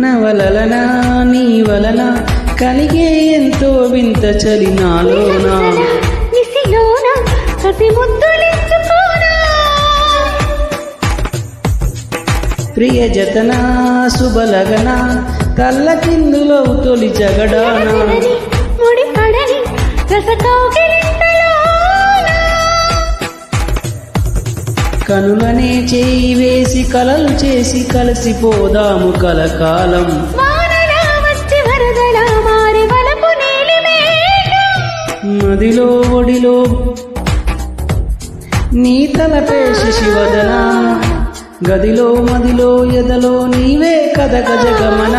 నవలలనా నీ వలన కలిగే ఎంతో వింత చలి నాలోనా. ప్రియ జతన శుభలగన కళ్ళ కిందులో తొలి జగడానా. కనులనే చేయి వేసి కలలు చేసి కలిసిపోదాము కలకాలం. మదిలో ఒడిలో నీ తలపే శిశివదన గదిలో మదిలో ఎదలో నీవే కథ గజగమన